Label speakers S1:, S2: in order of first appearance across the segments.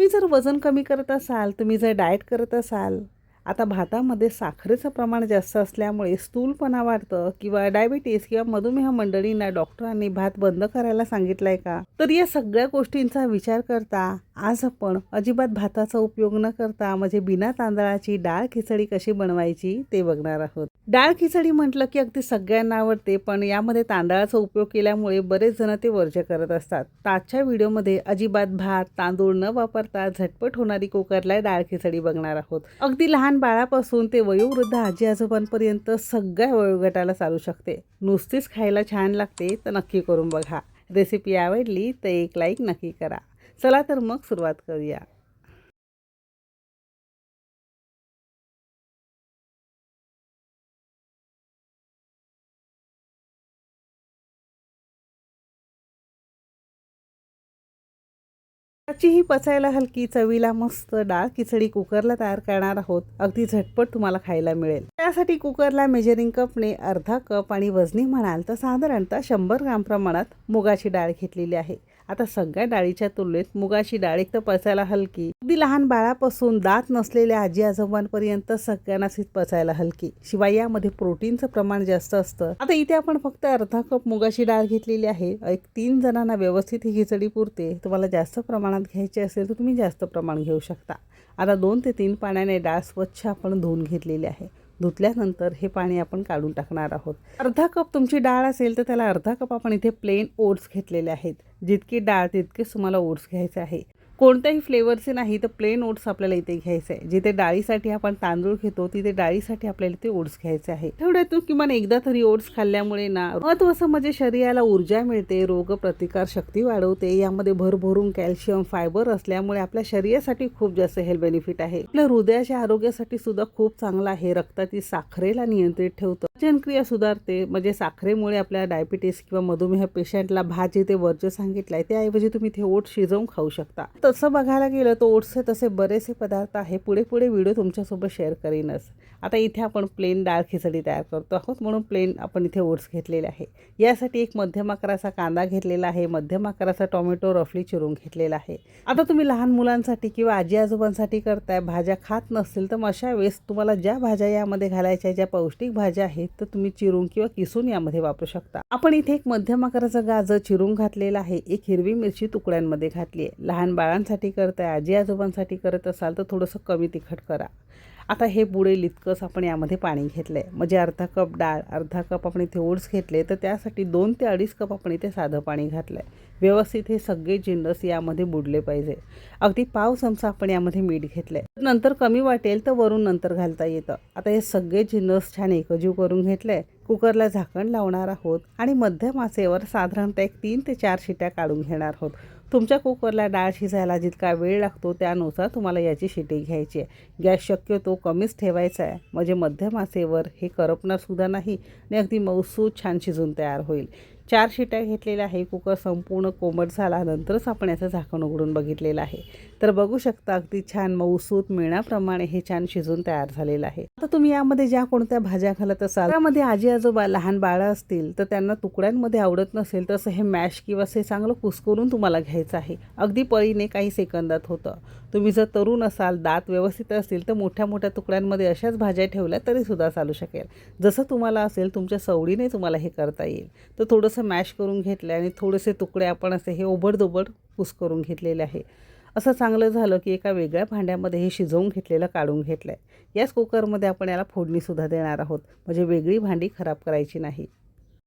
S1: तुम्ही जर वजन कमी करत असाल तुम्ही जर डाएट करत असाल आता भातामध्ये साखरेचं प्रमाण जास्त असल्यामुळे स्थूलपणा वाढतं किंवा डायबिटीस किंवा मधुमेह मंडळींना डॉक्टरांनी भात बंद करायला सांगितलं आहे का? तर या सगळ्या गोष्टींचा विचार करता आज आपण अजिबात भाताचा उपयोग न करता म्हणजे बिना तांदळाची डाळ खिचडी कशी बनवायची ते बघणार आहोत. डाळ खिचडी म्हटलं की अगदी सगळ्यांना आवडते पण यामध्ये तांदळाचा उपयोग केल्यामुळे बरेच जण ते वर्ज करत असतात. आजच्या व्हिडिओमध्ये अजिबात भात तांदूळ न वापरता झटपट होणारी कुकरला डाळ खिचडी बघणार आहोत. अगदी लहान बाळापासून ते वयोवृद्ध आजी आजोबांपर्यंत सगळ्या वयोगटाला चालू शकते. नुसतीच खायला छान लागते तर नक्की करून बघा. रेसिपी आवडली तर एक लाईक नक्की करा. चला तर मग सुरुवात करूया. ही पचायला हलकी चवीला मस्त डाळ खिचडी कुकरला तयार करणार आहोत. अगदी झटपट तुम्हाला खायला मिळेल. त्यासाठी कुकरला मेजरिंग कपने अर्धा कप आणि वजनी म्हणाल तर साधारणतः शंभर ग्राम प्रमाणात मुगाची डाळ घेतलेली आहे. आता सगळ्या डाळीच्या तुलनेत मुगाची डाळ एक तर पचायला हलकी. अगदी लहान बाळापासून दात नसलेल्या आजी आजोबांपर्यंत सगळ्यांनाच ही पचायला हलकी. शिवाय यामध्ये प्रोटीनचं प्रमाण जास्त असतं. आता इथे आपण फक्त अर्धा कप मुगाची डाळ घेतलेली आहे. एक तीन जणांना व्यवस्थित ही खिचडी पुरते. तुम्हाला जास्त प्रमाणात घ्यायची असेल तर तुम्ही जास्त प्रमाण घेऊ शकता. आता दोन ते तीन पाण्याने डाळ स्वच्छ आपण धुवून घेतलेली आहे. धुतल्यानंतर हे पाणी आपण काढून टाकणार आहोत. अर्धा कप तुमची डाळ असेल तर त्याला अर्धा कप आपण इथे प्लेन ओट्स घेतलेले आहेत. जितकी डाळ तितकेच तुम्हाला ओट्स घ्यायचे आहे. कोणत्याही फ्लेवरचे नाही तर प्लेन ओट्स आपल्याला इथे घ्यायचे आहे. जिथे डाळीसाठी आपण तांदूळ घेतो तिथे डाळीसाठी आपल्याला ते ओट्स घ्यायचे आहे. आठवड्यातून किमान एकदा तरी ओट्स खाल्ल्यामुळे ना महत्वाचं म्हणजे शरीराला ऊर्जा मिळते रोग प्रतिकार शक्ती वाढवते. यामध्ये भरभरून कॅल्शियम फायबर असल्यामुळे आपल्या शरीरासाठी खूप जास्त हेल्थ बेनिफिट आहे. आपल्या हृदयाच्या आरोग्यासाठी सुद्धा खूप चांगला आहे. रक्तातील साखरेला नियंत्रित ठेवतं. पचनक्रिया सुधारते. म्हणजे साखरेमुळे आपल्या डायबिटीस किंवा मधुमेह पेशंटला भात जे ते वर्ज सांगितलाय त्याऐवजी तुम्ही ते ओट शिजवून खाऊ शकता. तसं बघायला गेलं तर ओट्सचे तसे बरेचसे पदार्थ आहे. पुढे पुढे व्हिडिओ तुमच्यासोबत शेअर करीनच. आता इथे आपण प्लेन डाळ खिचडी तयार करतो आहोत म्हणून प्लेन आपण इथे ओट्स घेतलेले आहे. यासाठी एक मध्यम आकाराचा कांदा घेतलेला आहे. मध्यम आकाराचा टोमॅटो रफली चिरून घेतलेला आहे. आता तुम्ही लहान मुलांसाठी किंवा आजी आजोबांसाठी करताय भाज्या खात नसतील तर अशा वेळेस तुम्हाला ज्या भाज्या यामध्ये घालायच्या ज्या पौष्टिक भाज्या आहेत तर तुम्ही चिरून किंवा किसून यामध्ये वापरू शकता. आपण इथे एक मध्यम आकाराचा गाजर चिरून घातलेला आहे. एक हिरवी मिरची तुकड्यांमध्ये घातली आहे. लहान मुलांसाठी करताय आजी आजोबांसाठी करत असाल तर थोडंसं कमी तिखट करा. आता हे बुडेल इतकंच आपण यामध्ये पाणी घेतलं आहे म्हणजे अर्धा कप डाळ अर्धा कप आपण इथे ओट्स घेतले तर त्यासाठी दोन ते अडीच कप आपण इथे साधं पाणी घातलं आहे व्यवस्थित हे सगळे जिन्नस यामध्ये बुडले पाहिजे. अगदी पाव चमचा आपण यामध्ये मीठ घेतलं आहे नंतर कमी वाटेल तर वरून नंतर घालता येतं. आता हे सगळे जिन्नस छान एकजीव करून घेतलं आहे कुकरला झाकण लावणार आहोत आणि मध्यम आचेवर साधारणतः एक तीन ते चार शिट्या काढून घेणार आहोत. तुमच्या कुकरला डाळ शिजायला जितका वेळ लागतो त्यानुसार तुम्हाला याची शिटी घ्यायची आहे. गॅस शक्यतो कमीच ठेवायचा आहे. म्हणजे मध्यम आचेवर हे करपणारसुद्धा नाही आणि अगदी मऊसूद छान शिजून तयार होईल. चार शिट्या घेतलेल्या आहे. कुकर संपूर्ण कोमट झाल्यानंतरच आपण याचं झाकण उघडून बघितलेलं आहे. तर बघू शकता अगदी छान मऊसूत मिळण्याप्रमाणे हे छान शिजून तयार झालेलं आहे. आता तुम्ही यामध्ये ज्या कोणत्या भाज्या घालत असाल त्यामध्ये आजी आजोबा लहान बाळं असतील तर त्यांना तुकड्यांमध्ये आवडत नसेल तसं हे मॅश किंवा असे चांगलं कुसकरून तुम्हाला घ्यायचं आहे. अगदी पळीने काही सेकंदात होतं. तुम्ही जर तरुण असाल दात व्यवस्थित असतील तर मोठ्या मोठ्या तुकड्यांमध्ये अशाच भाज्या ठेवल्या तरी सुद्धा चालू शकेल. जसं तुम्हाला असेल तुमच्या सवडीने तुम्हाला हे करता येईल. तर थोडंसं मॅश करून घेतलं आणि थोडेसे तुकडे आपण असे हे ओबडदोबड कुस करून घेतलेले आहे. असं चांगलं झालं की एका वेगळ्या भांड्यामध्ये हे शिजवून घेतलेलं काढून घेतलं आहे याच कुकरमध्ये आपण याला फोडणीसुद्धा देणार आहोत. म्हणजे वेगळी भांडी खराब करायची नाही.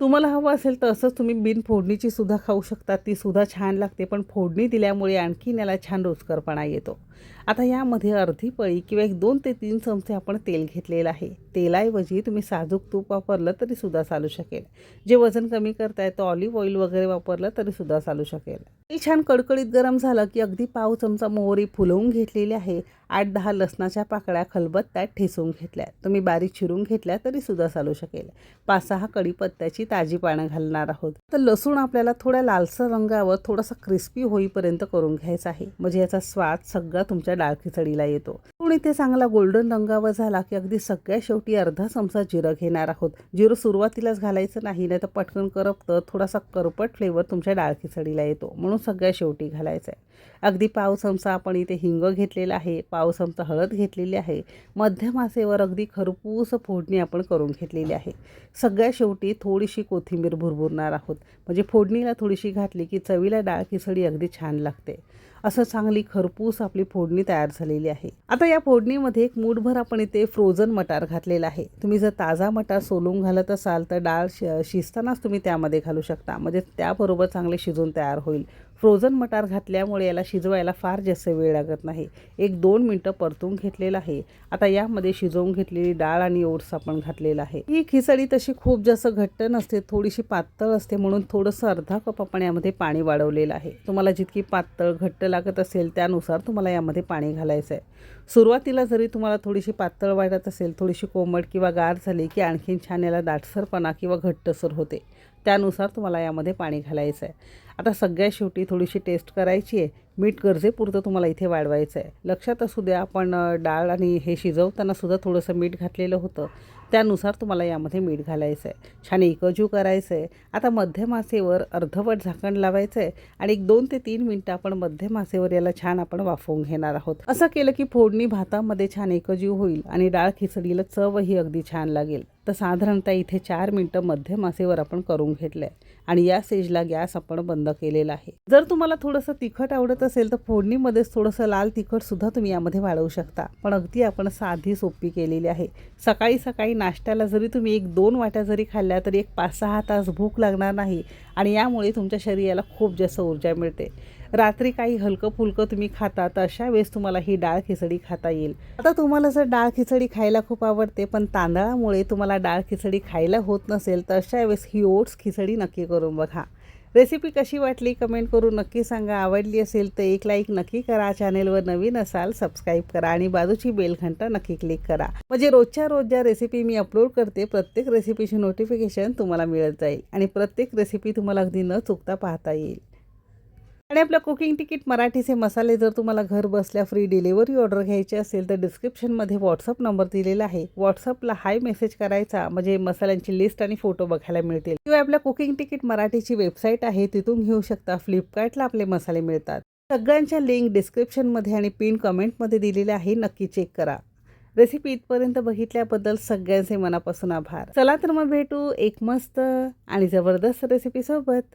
S1: तुम्हाला हवं असेल तर असंच तुम्ही बिन फोडणीची सुद्धा खाऊ शकता. ती सुद्धा छान लागते. पण फोडणी दिल्यामुळे आणखीन याला छान रुचकरपणा येतो. आता यामध्ये अर्धी पळी किंवा एक दोन ते तीन चमचे आपण तेल घेतलेलं आहे. तेलाऐवजी तुम्ही साजूक तूप वापरलं तरी सुद्धा चालू शकेल. जे वजन कमी करताय तर ऑलिव्ह ऑइल वगैरे वापरलं तरी सुद्धा चालू शकेल. ते छान कडकडीत गरम झालं की अगदी पाव चमचा मोहरी फुलवून घेतलेली आहे. आठ दहा लसणाच्या पाकळ्या खलबत्त्यात ठेसवून घेतल्या. तुम्ही बारीक चिरून घेतल्या तरी सुद्धा चालू शकेल. पाच सहा कढीपत्त्याची ताजी पानं घालणार आहोत. तर लसूण आपल्याला थोड्या लालसर रंगावर थोडासा क्रिस्पी होईपर्यंत करून घ्यायचा आहे. म्हणजे याचा स्वाद सगळ्यात तुमच्या डाळ खिचडीला येतो. पण इथे चांगला गोल्डन रंगावर झाला की अगदी सगळ्या शेवटी अर्धा चमचा जिरं घेणार आहोत. जिरं सुरुवातीलाच घालायचं नाही नाही तर पटकन करपतं. थोडासा करपट फ्लेवर तुमच्या डाळ खिचडीला येतो. म्हणून सगळ्या शेवटी घालायचं आहे अगदी पाव चमचा आपण इथे हिंग घेतलेला आहे. पाव चमचा हळद घेतलेली आहे. मध्यम आसेवर अगदी खरपूस फोडणी आपण करून घेतलेली आहे. सगळ्या शेवटी थोडीशी कोथिंबीर भुरभुरणार आहोत. म्हणजे फोडणीला थोडीशी घातली की चवीला डाळ खिचडी अगदी छान लागते. असं चांगली खरपूस आपली फोडणी तयार झालेली आहे. आता या फोडणीमध्ये एक मूठभर आपण इथे फ्रोझन मटार घातलेला आहे. तुम्ही जर ताजा मटार सोलून घालत असाल तर डाळ शि शिजतानाच तुम्ही त्यामध्ये घालू शकता. म्हणजे त्याबरोबर चांगले शिजून तयार होईल. फ्रोझन मटार घातल्यामुळे याला शिजवायला फार जास्त वेळ लागत नाही. एक दोन मिनटं परतून घेतलेलं आहे. आता यामध्ये शिजवून घेतलेली डाळ आणि ओट्स आपण घातलेला आहे. ही खिचडी तशी खूप जास्त घट्ट नसते थोडीशी पातळ असते म्हणून थोडंसं अर्धा कप आपण यामध्ये पाणी वाढवलेलं आहे. तुम्हाला जितकी पातळ घट्ट लागत असेल त्यानुसार तुम्हाला यामध्ये पाणी घालायचं आहे. सुरुवातीला जरी तुम्हाला थोडीशी पातळ वाटत असेल थोडीशी कोमट किंवा गार झाली की आणखीन छान याला दाटसरपणा किंवा घट्टसर होते त्यानुसार तुम्हाला यामध्ये पाणी घालायचं आहे. आता सगळ्या शेवटी थोडीशी टेस्ट करायची आहे. मीठ गरजेपुरतं तुम्हाला इथे वाढवायचं आहे. लक्षात असू द्या आपण डाळ आणि हे शिजवताना सुद्धा थोडंसं मीठ घातलेलं होतं. त्यानुसार तुम्हाला यामध्ये मीठ घालायचं आहे. छान एकजू करायचं आहे. आता मध्यमासेवर अर्धवट झाकण लावायचं आहे आणि एक दोन ते तीन मिनटं आपण मध्यमासेवर याला छान आपण वाफवून घेणार आहोत. असं केलं की फोडणी भातामध्ये छान एकजीव होईल आणि डाळ खिचडीला चवही अगदी छान लागेल. तर साधारणतः इथे चार मिनटं मध्यमासेवर आपण करून घेतलं आहे आणि या स्टेजला गॅस आपण बंद केलेला आहे. जर तुम्हाला थोडंसं तिखट आवडत असेल तर फोडणीमध्येच थोडंसं लाल तिखट सुद्धा तुम्ही यामध्ये वाढवू शकता. पण अगदी आपण साधी सोपी केलेली आहे. सकाळी सकाळी नाश्त्याला जरी तुम्ही एक दोन वाट्या जरी खाल्ल्या तरी एक पाच सहा तास भूक लागणार नाही आणि यामुळे तुमच्या शरीराला खूप जास्त ऊर्जा मिळते. रात्री काही हलकं फुलकं तुम्ही खाता तर अशा वेळेस तुम्हाला ही डाळ खिचडी खाता येईल. आता तुम्हाला जर डाळ खिचडी खायला खूप आवडते पण तांदळामुळे तुम्हाला डाळ खिचडी खायला होत नसेल तर अशा वेळेस ही ओट्स खिचडी नक्की करून बघा. रेसिपी कशी वाटली कमेंट करून नक्की सांगा. आवडली असेल तर एक लाईक नक्की करा. चॅनेलवर नवीन असाल सबस्क्राईब करा आणि बाजूची बेल घंटा नक्की क्लिक करा. म्हणजे रोजच्या रोज ज्या रेसिपी मी अपलोड करते प्रत्येक रेसिपीची नोटिफिकेशन तुम्हाला मिळत जाईल आणि प्रत्येक रेसिपी तुम्हाला अगदी न चुकता पाहता येईल. आणि आपलं कुकिंग तिकीट मराठीचे मसाले जर तुम्हाला घर बसल्या फ्री डिलिव्हरी ऑर्डर घ्यायची असेल तर डिस्क्रिप्शनमध्ये व्हॉट्सअप नंबर दिलेला आहे. व्हॉट्सअपला हाय मेसेज करायचा म्हणजे मसाल्यांची लिस्ट आणि फोटो बघायला मिळतील. किंवा आपल्या कुकिंग तिकीट मराठीची वेबसाईट आहे तिथून घेऊ शकता. फ्लिपकार्टला आपले मसाले मिळतात. सगळ्यांच्या लिंक डिस्क्रिप्शनमध्ये आणि पिन कमेंटमध्ये दिलेल्या आहे. नक्की चेक करा. रेसिपी इथपर्यंत बघितल्याबद्दल सगळ्यांचे मनापासून आभार. चला तर मग भेटू एक मस्त आणि जबरदस्त रेसिपीसोबत